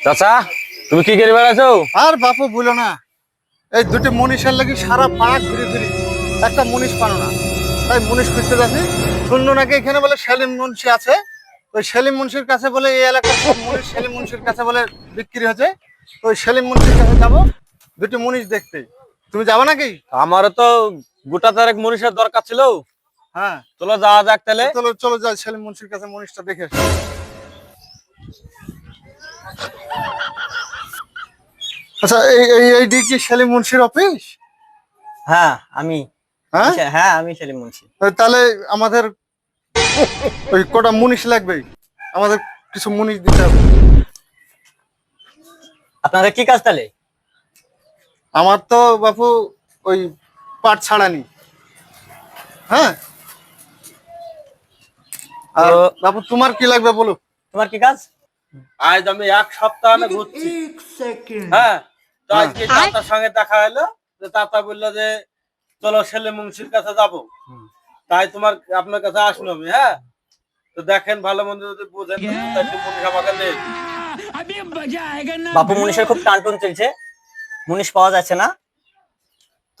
চাচা তুমি কি করে বেড়াছো আর বাপু ভুলো না। এই দুটি মনীষের লাগি সারা পাড়া ঘুরে ঘুরি একটা মনীষ পানো না। তাই মনীষ খুঁজতে যাচ্ছি। শুনলো নাকি এখানে বলে সেলিম মুন্সি আছে। ওই সেলিম মুন্সির কাছে বলে এই এলাকার মনীষ সেলিম মুন্সির কাছে বলে বিক্রি হচ্ছে। তো ওই সেলিম মুন্সির কাছে যাব। দুটি মনীষ দেখতে। তুমি যাব নাকি? আমারও তো গোটা তারেক মনীষের দরকার ছিল। হ্যাঁ। চলো যাওয়া যাক তাহলে। চলো চলো যাই সেলিম মুন্সির কাছে মনীষটা দেখে আচ্ছা এই এই এইটি কি সেলিম মুন্সির অফিস হ্যাঁ আমি। হ্যাঁ? হ্যাঁ আমি সেলিম মুন্সি। তাহলে আমাদের ওই কটা মুনিশ লাগবে? আমাদের কিছু মুনিশ দিতে হবে। আপনাদের কি কাজ তাহলে? আমার তো বাপু ওই পাট ছাড়ানি। হ্যাঁ? আর বাপু তোমার কি লাগবে বলো? তোমার কি কাজ? আজ আমি এক সপ্তাহ আগে ঘুরছি। হ্যাঁ তো আজকে চাচার সঙ্গে দেখা হলো যে চাচা বলল যে চলো ছেলে মুন্সির কাছে যাব। তাই তোমার আপনার কাছে আসলো আমি হ্যাঁ? তো দেখেন ভালো মন্দ যদি বুঝেন আমাকে বাপু মুনিশের খুব টানটুন চলছে। মুনিশ পাওয়া যাচ্ছে না।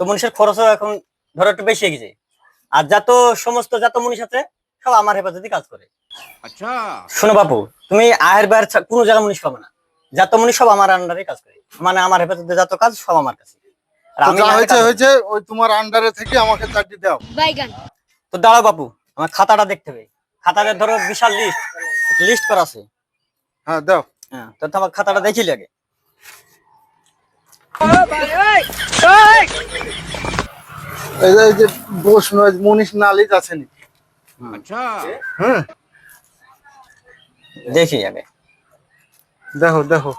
তো মুনিশের খরচও এখন ধরো একটু বেশি হয়ে গেছে। আর যত সমস্ত যত মুনিশ আছে সব আমার হেফাজতে কাজ করে। আচ্ছা। শোনো বাপু তুমি আয়ের ছা- কোনো জায়গা মুনিশ পাবে না। যত মুনিশ সব আমার আন্ডারে কাজ করে। মানে আমার হেফাজতে যত কাজ সব আমার কাছে। আর আমি যা হয়েছে হয়েছে ওই তোমার আন্ডারে থেকে আমাকে চারটি দাও। বাইগান। তো দাঁড়াও বাপু আমার খাতাটা দেখতে হবে। ধরো বিশাল লিস্ট লিস্ট করা আছে। হ্যাঁ দাও। হ্যাঁ তো তো আমার খাতাটা দেখিল আগে এই যে- বস মনীষ নালিজ আছে নি। হ্যাঁ। দেখি আগে দেখো দেখো।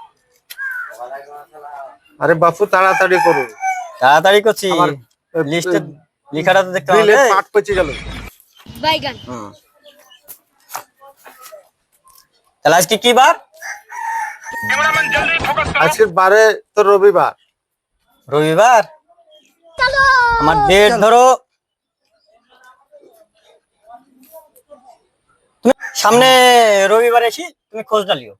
আরে বাপু তাড়াতাড়ি করো। তাড়াতাড়ি করছি। আমার লিস্টে লেখাটা তো দেখতে হবে পাট পেঁচে গেল। বাইগান। তাহলে আজকে কি বার? আজকের বারে তো রবিবার। রবিবার? আমার ডেট ধরো। সামনে রবিবার এসি তুমি খোঁজ ডালিও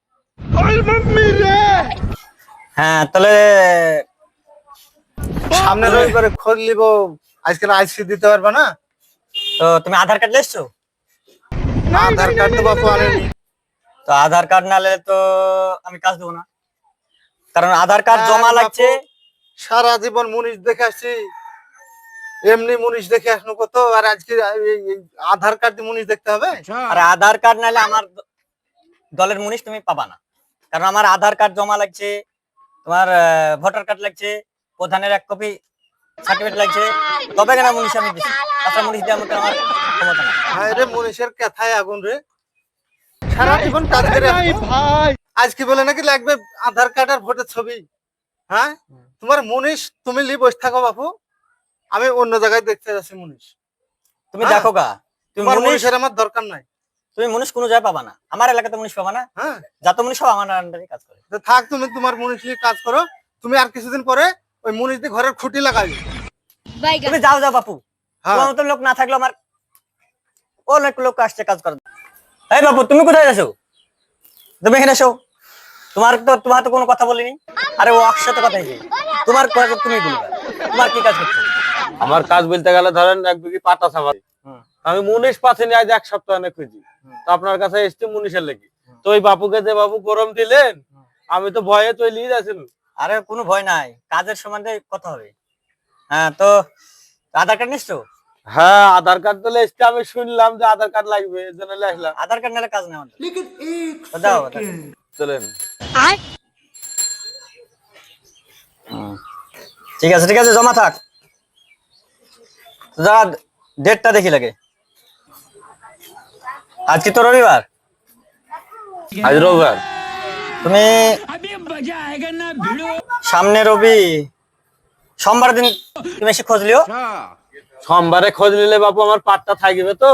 হ্যাঁ তাহলে সামনে রবিবারে খোঁজ নিব আজকে আইসি দিতে পারবে না। তো তুমি আধার কার্ড এসছো আধার কার্ড তো বাপু আনেনি। তো আধার কার্ড না নিলে তো আমি কাজ দেবো না। কারণ আধার কার্ড জমা লাগছে। সারা জীবন মুনিশ দেখে আসছি। এমনি মুনিশ দেখে আসনো কত? আর আজকে আধার কার্ড দিয়ে মুনিশ দেখতে হবে? আর আধার কার্ড নাহলে আমার দলের মুনিশ তুমি পাবা না। কারণ আমার আধার কার্ড জমা লাগছে তোমার ভোটার কার্ড লাগছে প্রধানের এক কপি সার্টিফিকেট লাগছে। তবে কেন মুনিশ আমি দিচ্ছি তাছাড়া মুনিশ দেওয়ার মতো আমার ক্ষমতা না হায় রে মুনিশের কথায় আগুন রে? সারা জীবন কাজ করে ভাই। আজকে বলে নাকি লাগবে আধার কার্ড আর ভোটের ছবি? হ্যাঁ? তোমার মুনিশ তুমি লি বসে থাকো বাপু। আমি অন্য জায়গায় দেখতে যাচ্ছি মুনিশ। তুমি হ্যাঁ। দেখো গা তুমি তোমার মুনিশ মুনিশের আমার দরকার নাই। তুমি মুনিশ কোনো জায়গায় পাবা না। আমার এলাকাতে মুনিশ পাবা না। হ্যাঁ। যত মুনিশ সব আমার আন্ডারে কাজ করে। তো থাক তুমি তোমার মুনিশ নিয়ে কাজ করো। তুমি আর কিছুদিন পরে ওই মুনিশ দিয়ে ঘরের খুঁটি বাইগান তুমি যাও যাও বাপু। হ্যাঁ। তোমার মতো লোক না থাকলে আমার অনেক লোক আসছে কাজ করে এই বাপু তুমি কোথায় আছো? তুমি এখানে এসো। তোমার তো তোমার তো কোনো কথা বলিনি। আরে ও একসাথে কথা হয়েছে তোমার কথা তুমি বলবে তোমার কি কাজ করছ আমার কাজ বলতে গেলে ধরেন এক বিঘি পাতা হুম। আমি মুনিশ পাচ্ছিনি আজ এক সপ্তাহ অনেক খুঁজি। তো আপনার কাছে এসছি মুনিশের লেগে। তো ওই বাপুকে যে বাবু গরম দিলেন আমি তো ভয়ে তো লিয়ে যাচ্ছিল আরে কোনো ভয় নাই। কাজের সম্বন্ধে কথা হবে। হ্যাঁ তো আধার কার্ড নিচ্ছো হ্যাঁ আধার কার্ড তো এসছে আমি শুনলাম যে আধার কার্ড লাগবে এর জন্য লে আসলাম আধার কার্ড নিলে কাজ তো দাও চলেন। আয়। ঠিক আছে ঠিক আছে জমা থাক। যা ডেটটা দেখি লাগে। আজকে তো রবিবার। আজ রবিবার। তুমি সামনে রবি সোমবার দিন তুমি এসে খোঁজ লিও সোমবারে খোঁজ নিলে বাপু আমার পাটটা থাকবে তো।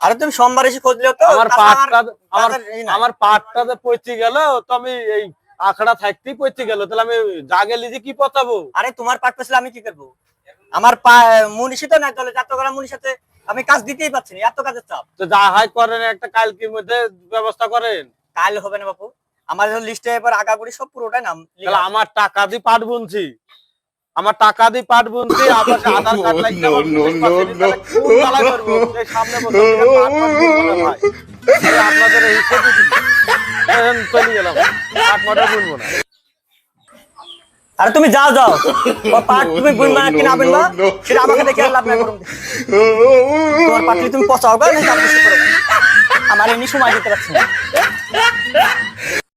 আরে তুমি সোমবার এসে খোঁজ লিও তো আমার পাটটা আমার। আমার পাটটা যে পচে গেল তো আমি এই আখড়া থাকতেই পচে গেল। তাহলে আমি জাগে লিজে কি পচাবো? আরে তোমার পাট পেছলে আমি কি করব? আমার পা মুনিশি তো না চলে যাত্রা মুনিশাতে আমি কাজ দিতেই পারছি না এত কাজের চাপ। তো যা হয় করেন একটা কালকের মধ্যে ব্যবস্থা করেন। কাল হবে না বাপু আমার লিস্টে এবার আগাগুড়ি সব পুরোটাই নাম তাহলে আমার টাকা দিয়ে পাট বুনছি। আমার টাকা দিয়ে পাট বুনছি আবার আধার কার্ড লাগবে সামনে আপনাদের কি? এখন চলে গেলাম পাট মাটা বুনবো না। আরে তুমি যাও যাও। ও পাট তুমি বুনবা না কিনা বুনবা সেটা আমাকে দেখে লাভ নাই করুন তোমার পাটলি তুমি পচাও গা না আমার এমনি সময় দিতে পারছি না।